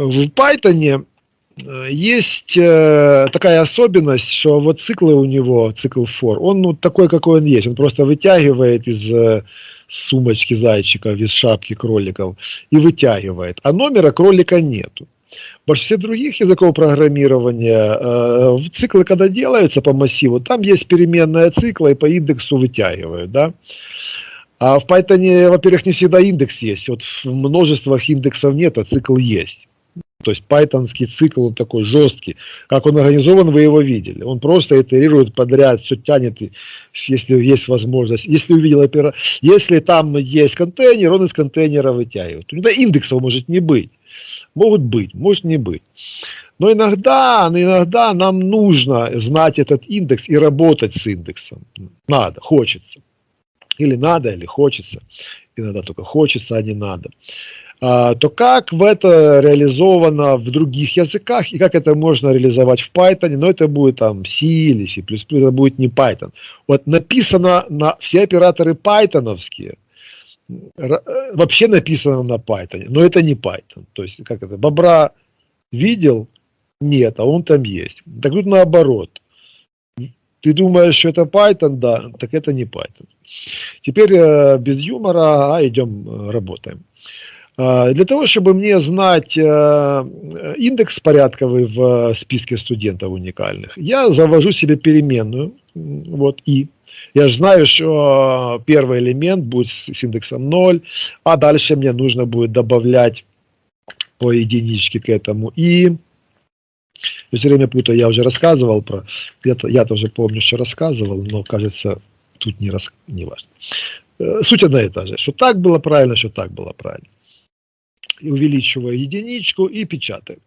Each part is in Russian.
В Python э, есть э, такая особенность, что вот циклы у него, цикл for, он ну, такой, какой он есть. Он просто вытягивает из э, сумочки зайчиков, из шапки кроликов и вытягивает. А номера кролика нету. В большинстве других языков программирования э, циклы, когда делаются по массиву, там есть переменная цикла и по индексу вытягивают. Да? А в Python, во-первых, не всегда индекс есть. Вот в множествах индексов нет, а цикл есть. То есть пайтонский цикл, он такой жесткий. Как он организован, вы его видели. Он просто итерирует подряд, все тянет, если есть возможность. Если увидел опера... Если там есть контейнер, он из контейнера вытягивает. Тогда индексов может не быть. Могут быть, может не быть. Но иногда, иногда нам нужно знать этот индекс и работать с индексом. Надо, хочется. Или надо, или хочется. Иногда только хочется, а не надо. А, то как в это реализовано в других языках и как это можно реализовать в Python, но это будет там C или C++, это будет не Python. Вот написано на все операторы пайтоновские, вообще написано на Python, но это не Python. То есть, как это, бобра видел? Нет, а он там есть. Так тут наоборот. Ты думаешь, что это Python? Да, так это не Python. Теперь э, без юмора, а идем э, работаем. А, для того, чтобы мне знать э, индекс порядковый в списке студентов уникальных, я завожу себе переменную, вот, и. Я же знаю, что первый элемент будет с индексом 0, а дальше мне нужно будет добавлять по единичке к этому и. Я все время путаю, я уже рассказывал про, я-то, я тоже помню, что рассказывал, но кажется, тут не, рас, не важно. Э, суть одна и та же, что так было правильно, что так было правильно увеличиваю единичку и печатаю.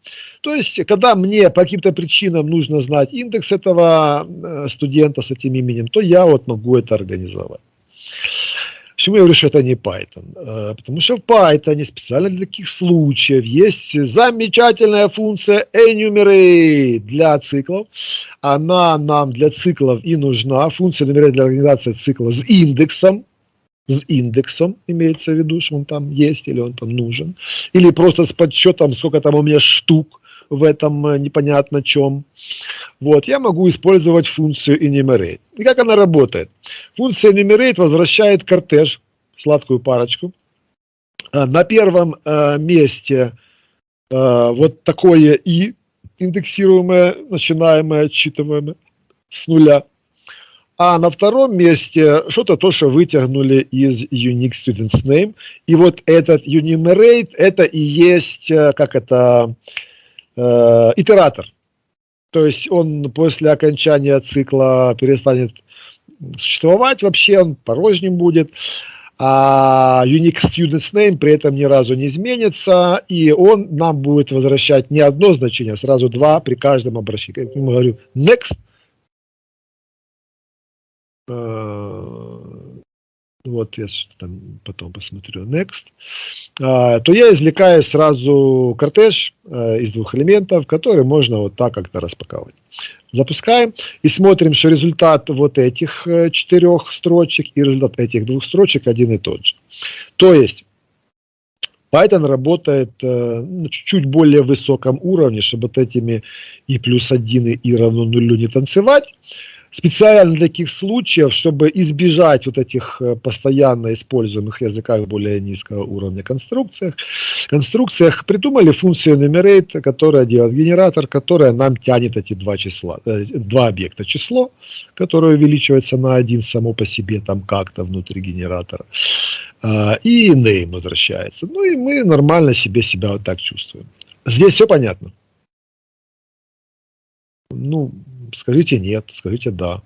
То есть, когда мне по каким-то причинам нужно знать индекс этого э, студента с этим именем, то я вот могу это организовать. Почему я говорю, что это не Python? Э, потому что в Python специально для таких случаев есть замечательная функция enumerate для циклов. Она нам для циклов и нужна. Функция enumerate для организации цикла с индексом с индексом, имеется в виду, что он там есть или он там нужен, или просто с подсчетом, сколько там у меня штук в этом э, непонятно чем. Вот, я могу использовать функцию enumerate. И как она работает? Функция enumerate возвращает кортеж, сладкую парочку. Э, на первом э, месте вот такое и индексируемое, начинаемое, отчитываемое с нуля. А на втором месте что-то то, что вытягнули из Unique Students Name. И вот этот enumerate, это и есть, э, как это, э, итератор. То есть он после окончания цикла перестанет существовать вообще, он порожним будет. А Unique Students Name при этом ни разу не изменится, и он нам будет возвращать не одно значение, а сразу два при каждом обращении. Я говорю, next – вот я там потом посмотрю next, а, то я извлекаю сразу кортеж э, из двух элементов, который можно вот так как-то распаковать. Запускаем и смотрим, что результат вот этих э, четырех строчек и результат этих двух строчек один и тот же. То есть Python работает на чуть более высоком уровне, чтобы вот этими и плюс 1 и равно нулю не танцевать специально таких случаев, чтобы избежать вот этих э, постоянно используемых языках более низкого уровня конструкциях, конструкциях придумали функцию enumerate, которая делает генератор, которая нам тянет эти два числа, э, два объекта число, которое увеличивается на один само по себе там как-то внутри генератора, а, и name возвращается. Ну и мы нормально себе себя вот так чувствуем. Здесь все понятно. Ну, скажите нет, скажите да.